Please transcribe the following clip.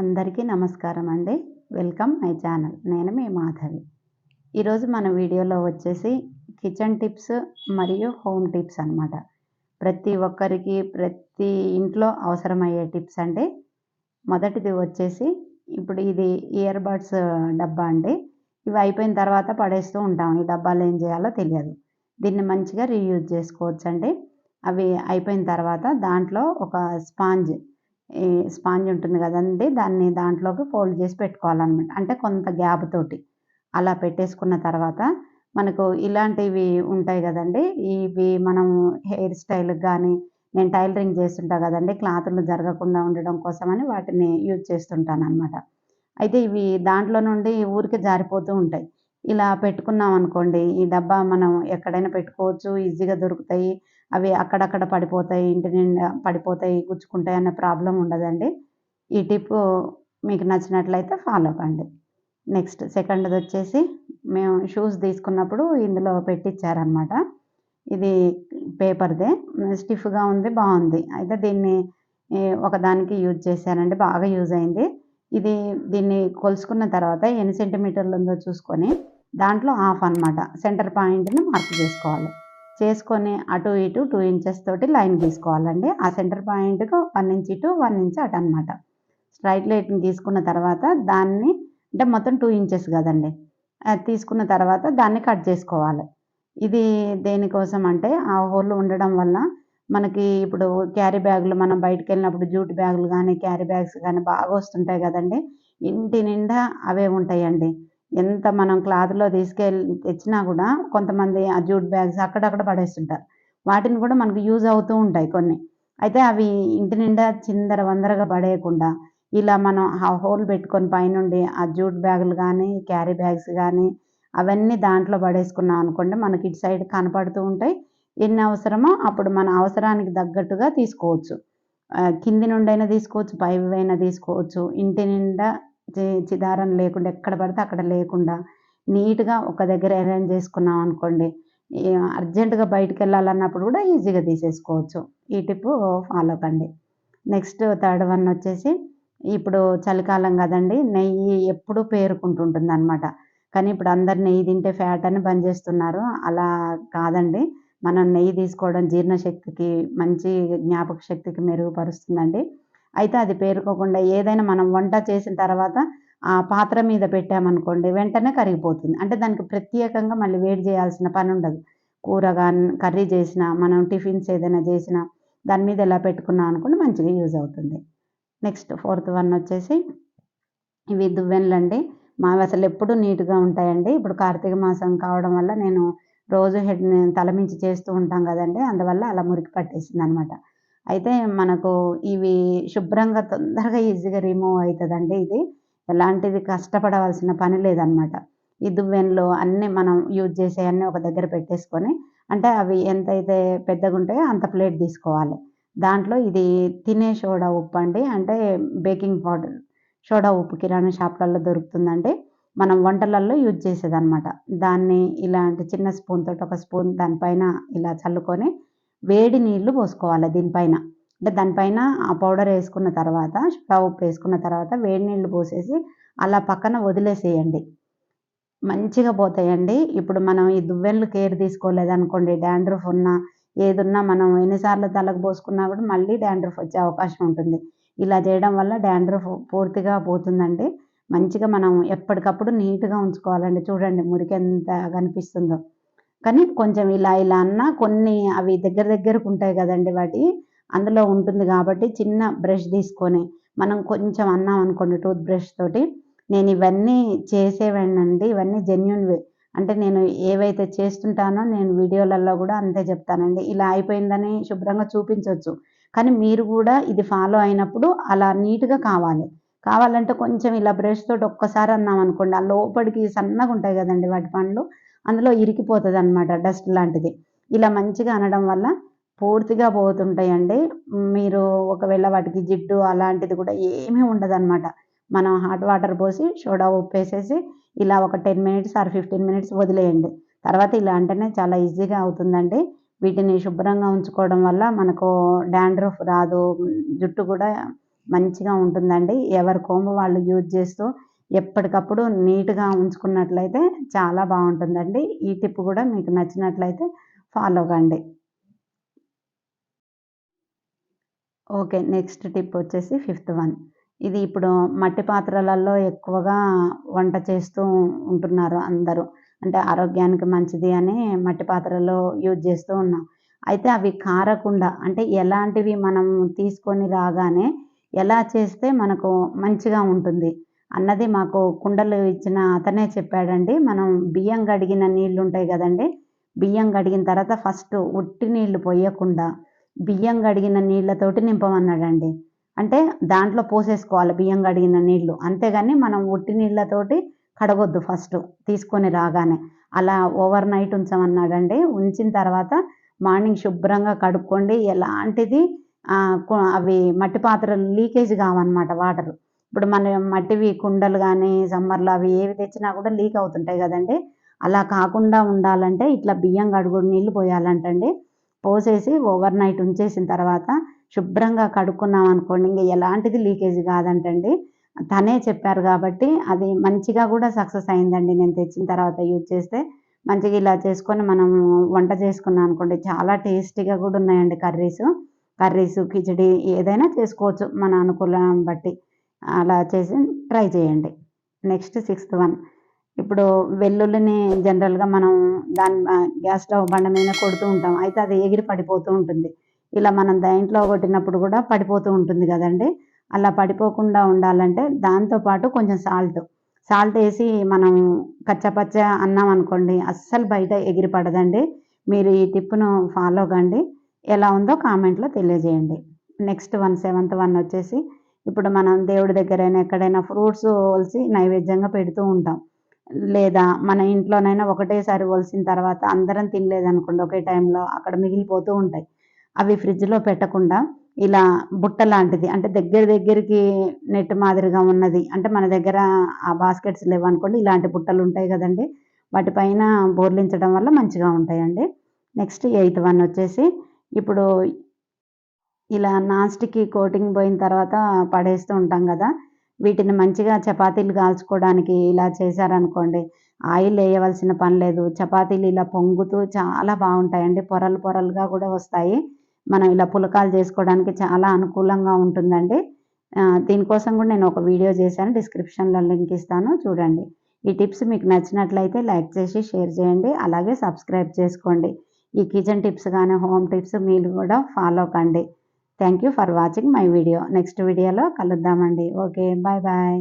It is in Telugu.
అందరికీ నమస్కారం అండి. Welcome my channel. నేను మీ మాధవి. ఈరోజు మన వీడియోలో వచ్చేసి కిచెన్ టిప్స్ మరియు హోమ్ టిప్స్ అనమాట ప్రతి ఒక్కరికి ప్రతి ఇంట్లో అవసరమయ్యే టిప్స్ అండి. మొదటిది వచ్చేసి ఇప్పుడు ఇది ఇయర్ బడ్స్ డబ్బా అండి. ఇవి అయిపోయిన తర్వాత పడేస్తూ ఉంటాం. ఈ డబ్బాలు ఏం చేయాలో తెలియదు. దీన్ని మంచిగా రీయూజ్ చేసుకోవచ్చు అండి అవి అయిపోయిన తర్వాత దాంట్లో ఒక స్పాంజ్ స్పాంజ్ ఉంటుంది కదండి దాన్ని దాంట్లోకి ఫోల్డ్ చేసి పెట్టుకోవాలన్నమాట. అంటే కొంత గ్యాప్ తోటి. అలా పెట్టేసుకున్న తర్వాత మనకు ఇలాంటివి ఉంటాయి కదండి. ఇవి మనం హెయిర్ స్టైల్కి కానీ నేను టైలరింగ్ చేస్తుంటా కదండి క్లాతులు జరగకుండా ఉండడం కోసమని వాటిని యూజ్ చేస్తుంటాను అనమాట అయితే ఇవి దాంట్లో నుండి ఊరికే జారిపోతూ ఉంటాయి. ఇలా పెట్టుకున్నాం అనుకోండి ఈ డబ్బా మనం ఎక్కడైనా పెట్టుకోవచ్చు ఈజీగా దొరుకుతాయి. అవి అక్కడక్కడ పడిపోతాయి ఇంటి నిండా పడిపోతాయి గుచ్చుకుంటాయి అనే ప్రాబ్లం ఉండదండి. ఈ టిప్ మీకు నచ్చినట్లయితే ఫాలో కండి నెక్స్ట్ సెకండ్ది వచ్చేసి మేము షూస్ తీసుకున్నప్పుడు ఇందులో పెట్టించారనమాట ఇది పేపర్దే స్టిఫ్గా ఉంది బాగుంది. అయితే దీన్ని ఒకదానికి యూజ్ చేశానండి బాగా యూజ్ అయింది. ఇది దీన్ని కొలుసుకున్న తర్వాత ఎన్ని సెంటీమీటర్లు ఉందో చూసుకొని దాంట్లో హాఫ్ అనమాట సెంటర్ పాయింట్ని మార్క్ చేసుకోవాలి. చేసుకొని అటు ఇటు టూ ఇంచెస్ తోటి లైన్ గీసుకోవాలండి. ఆ సెంటర్ పాయింట్కు వన్ ఇంచ్ ఇటు వన్ ఇంచ్ అటు అనమాట స్ట్రైట్ లైన్ తీసుకున్న తర్వాత దాన్ని అంటే మొత్తం టూ ఇంచెస్ కదండి. అది తీసుకున్న తర్వాత దాన్ని కట్ చేసుకోవాలి. ఇది దేనికోసం అంటే ఆ హోల్ ఉండడం వల్ల మనకి ఇప్పుడు క్యారీ బ్యాగులు మనం బయటకు వెళ్ళినప్పుడు జూట్ బ్యాగులు కానీ క్యారీ బ్యాగ్స్ కానీ బాగా వస్తుంటాయి కదండి. ఇంటి నిండా అవే ఉంటాయండి. ఎంత మనం క్లాత్లో తీసుకెళ్ళి తెచ్చినా కూడా కొంతమంది ఆ జూట్ బ్యాగ్స్ అక్కడక్కడ పడేస్తుంటారు. వాటిని కూడా మనకు యూజ్ అవుతూ ఉంటాయి కొన్ని. అయితే అవి ఇంటి నిండా చిందర వందరగా పడేయకుండా ఇలా మనం ఆ హోల్ పెట్టుకొని పైనుండి ఆ జూట్ బ్యాగులు కానీ క్యారీ బ్యాగ్స్ కానీ అవన్నీ దాంట్లో పడేసుకున్నాం అనుకోండి మనకి ఇటు సైడ్ కనపడుతూ ఉంటాయి. ఎన్ని అవసరమో అప్పుడు మన అవసరానికి తగ్గట్టుగా తీసుకోవచ్చు. కింది నుండైనా తీసుకోవచ్చు పైవైనా తీసుకోవచ్చు. ఇంటి నిండా చిదారం లేకుండా ఎక్కడ పడితే అక్కడ లేకుండా నీట్గా ఒక దగ్గర అరేంజ్ చేసుకున్నాం అనుకోండి అర్జెంటుగా బయటకు వెళ్ళాలన్నప్పుడు కూడా ఈజీగా తీసేసుకోవచ్చు. ఈ టిప్ ఫాలో కండి. నెక్స్ట్ థర్డ్ వన్ వచ్చేసి ఇప్పుడు చలికాలం కదండి నెయ్యి ఎప్పుడు పేరుకుంటుంటుంది అనమాట కానీ ఇప్పుడు అందరు నెయ్యి తింటే ఫ్యాట్ అని బంద్ చేస్తున్నారు. అలా కాదండి. మనం నెయ్యి తీసుకోవడం జీర్ణశక్తికి మంచి జ్ఞాపక శక్తికి మెరుగుపరుస్తుందండి. అయితే అది పేరుకోకుండా ఏదైనా మనం వంట చేసిన తర్వాత ఆ పాత్ర మీద పెట్టామనుకోండి వెంటనే కరిగిపోతుంది. అంటే దానికి ప్రత్యేకంగా మళ్ళీ వేడి చేయాల్సిన పని ఉండదు. కూర కానీ కర్రీ చేసినా మనం టిఫిన్స్ ఏదైనా చేసినా దాని మీద ఎలా పెట్టుకున్నాం అనుకుంటే మంచిగా యూజ్ అవుతుంది. నెక్స్ట్ ఫోర్త్ వన్ వచ్చేసి ఇవి దువ్వెన్లండి మావి అసలు ఎప్పుడు నీట్గా ఉంటాయండి. ఇప్పుడు కార్తీక మాసం కావడం వల్ల నేను రోజు హెడ్ తలమించి చేస్తూ ఉంటాం కదండి. అందువల్ల అలా మురికి పట్టేసింది అనమాట అయితే మనకు ఇవి శుభ్రంగా తొందరగా ఈజీగా రిమూవ్ అవుతుందండి ఇది. ఎలాంటిది కష్టపడవలసిన పని లేదనమాట. ఈ దువ్వెనలు అన్నీ మనం యూజ్ చేసే అన్నీ ఒక దగ్గర పెట్టేసుకొని అంటే అవి ఎంతైతే పెద్దగా ఉంటాయో అంత ప్లేట్ తీసుకోవాలి. దాంట్లో ఇది తినే సోడా ఉప్పు అండి. అంటే బేకింగ్ పౌడర్ సోడా ఉప్పు కిరాణా షాప్లలో దొరుకుతుందండి. మనం వంటలల్లో యూజ్ చేసేదన్నమాట దాన్ని ఇలాంటి చిన్న స్పూన్ తోటి ఒక స్పూన్ దానిపైన ఇలా చల్లుకొని వేడి నీళ్ళు పోసుకోవాలి దీనిపైన. అంటే దానిపైన ఆ పౌడర్ వేసుకున్న తర్వాత స్టవ్ వేసుకున్న తర్వాత వేడి నీళ్ళు పోసేసి అలా పక్కన వదిలేసేయండి. మంచిగా పోతాయండి. ఇప్పుడు మనం ఈ దువ్వెనలు కేర్ తీసుకోలేదనుకోండి డాండ్రఫ్ ఉన్నా ఏదున్నా మనం ఎన్నిసార్లు తలకు పోసుకున్నా కూడా మళ్ళీ డాండ్రఫ్ వచ్చే అవకాశం ఉంటుంది. ఇలా చేయడం వల్ల డాండ్రఫ్ పూర్తిగా పోతుందండి. మంచిగా మనం ఎప్పటికప్పుడు నీట్గా ఉంచుకోవాలండి. చూడండి మురికి ఎంత కనిపిస్తుందో. కానీ కొంచెం ఇలా ఇలా అన్నా కొన్ని అవి దగ్గర దగ్గరకు ఉంటాయి కదండి వాటి. అందులో ఉంటుంది కాబట్టి చిన్న బ్రష్ తీసుకొని మనం కొంచెం అన్నాం అనుకోండి టూత్ బ్రష్ తోటి. నేను ఇవన్నీ చేసేవాడినండి ఇవన్నీ జెన్యున్వే. అంటే నేను ఏవైతే చేస్తుంటానో నేను వీడియోలలో కూడా అంతే చెప్తానండి. ఇలా అయిపోయిందని శుభ్రంగా చూపించవచ్చు కానీ మీరు కూడా ఇది ఫాలో అయినప్పుడు అలా నీట్గా కావాలి. కావాలంటే కొంచెం ఇలా బ్రష్ తోటి ఒక్కసారి అన్నాం అనుకోండి ఆ లోపలికి సన్నగా ఉంటాయి కదండి వాటి పండ్లు. అందులో ఇరికిపోతుంది అనమాట డస్ట్ లాంటిది. ఇలా మంచిగా అనడం వల్ల పూర్తిగా పోతుంటాయండి. మీరు ఒకవేళ వాటికి జిడ్డు అలాంటిది కూడా ఏమీ ఉండదన్నమాట. మనం హాట్ వాటర్ పోసి సోడా ఉప్పేసేసి ఇలా ఒక ten minutes or fifteen minutes వదిలేయండి. తర్వాత ఇలా అంటేనే చాలా ఈజీగా అవుతుందండి. వీటిని శుభ్రంగా ఉంచుకోవడం వల్ల మనకు డాండ్రఫ్ రాదు జుట్టు కూడా మంచిగా ఉంటుందండి. ఎవరి కోంబు వాళ్ళు యూజ్ చేస్తూ ఎప్పటికప్పుడు నీట్గా ఉంచుకున్నట్లయితే చాలా బాగుంటుందండి. ఈ టిప్ కూడా మీకు నచ్చినట్లయితే ఫాలో కండి. ఓకే నెక్స్ట్ టిప్ వచ్చేసి ఫిఫ్త్ వన్. ఇది ఇప్పుడు మట్టి పాత్రలలో ఎక్కువగా వంట చేస్తూ ఉంటున్నారు అందరూ. అంటే ఆరోగ్యానికి మంచిది అని మట్టి పాత్రలో యూజ్ చేస్తూ ఉన్నాం. అయితే అవి కారకుండా అంటే ఎలాంటివి మనం తీసుకొని రాగానే ఎలా చేస్తే మనకు మంచిగా ఉంటుంది? అన్నది మాకు కుండలు ఇచ్చిన అతనే చెప్పాడండి. మనం బియ్యం కడిగిన నీళ్ళు ఉంటాయి కదండి. బియ్యం కడిగిన తర్వాత ఫస్ట్ ఉట్టి నీళ్ళు పోయకుండా బియ్యం కడిగిన నీళ్ళతోటి నింపమన్నాడండి. అంటే దాంట్లో పోసేసుకోవాలి బియ్యం కడిగిన నీళ్ళు. అంతేగాని మనం ఉట్టి నీళ్ళతోటి కడగొద్దు ఫస్ట్ తీసుకొని రాగానే. అలా ఓవర్ నైట్ ఉంచమన్నాడండి. ఉంచిన తర్వాత మార్నింగ్ శుభ్రంగా కడుక్కోండి. ఎలాంటిది అవి మట్టి పాత్రలు లీకేజ్ కావన్నమాట వాటర్. ఇప్పుడు మన మట్టివి కుండలు కానీ సమ్మర్లో అవి ఏవి తెచ్చినా కూడా లీక్ అవుతుంటాయి కదండి. అలా కాకుండా ఉండాలంటే ఇట్లా బియ్యం కడుగుడు నీళ్ళు పోయాలంటండి. పోసేసి ఓవర్ నైట్ ఉంచేసిన తర్వాత శుభ్రంగా కడుక్కున్నాం అనుకోండి ఇంకా ఎలాంటిది లీకేజ్ కాదంటండి. తనే చెప్పారు కాబట్టి అది మంచిగా కూడా సక్సెస్ అయిందండి. నేను తెచ్చిన తర్వాత యూజ్ చేస్తే మంచిగా ఇలా చేసుకొని మనం వంట చేసుకున్నాం అనుకోండి చాలా టేస్టీగా కూడా ఉన్నాయండి కర్రీస్. కర్రీస్ కిచడి ఏదైనా చేసుకోవచ్చు మన అనుకూలం బట్టి. అలా చేసి ట్రై చేయండి. Next sixth one. ఇప్పుడు వెల్లుల్లిని జనరల్గా మనం దాని గ్యాస్ స్టవ్ బండ మీద కొడుతూ ఉంటాం. అయితే అది ఎగిరి పడిపోతూ ఉంటుంది. ఇలా మనం దాంట్లో కొట్టినప్పుడు కూడా పడిపోతూ ఉంటుంది కదండి. అలా పడిపోకుండా ఉండాలంటే దాంతోపాటు కొంచెం సాల్ట్. సాల్ట్ వేసి మనం కచ్చపచ్చ అన్నాం అనుకోండి అస్సలు బయట ఎగిరి పడదండి. మీరు ఈ టిప్ను ఫాలో కండి. ఎలా ఉందో కామెంట్లో తెలియజేయండి. నెక్స్ట్ వన్ సెవెంత్ వన్ వచ్చేసి ఇప్పుడు మనం దేవుడి దగ్గరైనా ఎక్కడైనా ఫ్రూట్స్ వలిసి నైవేద్యంగా పెడుతూ ఉంటాం. లేదా మన ఇంట్లోనైనా ఒకటేసారి వలిసిన తర్వాత అందరం తినలేదనుకోండి ఒకే టైంలో అక్కడ మిగిలిపోతూ ఉంటాయి. అవి ఫ్రిడ్జ్లో పెట్టకుండా ఇలా బుట్ట లాంటిది అంటే దగ్గర దగ్గరికి నెట్ మాదిరిగా ఉన్నది అంటే మన దగ్గర ఆ బాస్కెట్స్ లేవనుకోండి ఇలాంటి బుట్టలు ఉంటాయి కదండి. వాటిపైన బోర్లించడం వల్ల మంచిగా ఉంటాయండి. నెక్స్ట్ ఎయిత్ వన్ వచ్చేసి ఇప్పుడు ఇలా నాన్స్టిక్కి కోటింగ్ పోయిన తర్వాత పడేస్తూ ఉంటాం కదా. వీటిని మంచిగా చపాతీలు కాల్చుకోవడానికి ఇలా చేశారనుకోండి. ఆయిల్ వేయవలసిన పని లేదు. చపాతీలు ఇలా పొంగుతూ చాలా బాగుంటాయండి. పొరలు పొరలుగా కూడా వస్తాయి. మనం ఇలా పులకాలు చేసుకోవడానికి చాలా అనుకూలంగా ఉంటుందండి. దీనికోసం కూడా నేను ఒక వీడియో చేశాను. డిస్క్రిప్షన్లో లింక్ ఇస్తాను. చూడండి. ఈ టిప్స్ మీకు నచ్చినట్లయితే లైక్ చేసి షేర్ చేయండి. అలాగే సబ్స్క్రైబ్ చేసుకోండి. ఈ కిచెన్ టిప్స్ కానీ హోమ్ టిప్స్ మీరు కూడా ఫాలో కండి. Thank you for watching my video next వీడియోలో కలుద్దామండి. Okay bye bye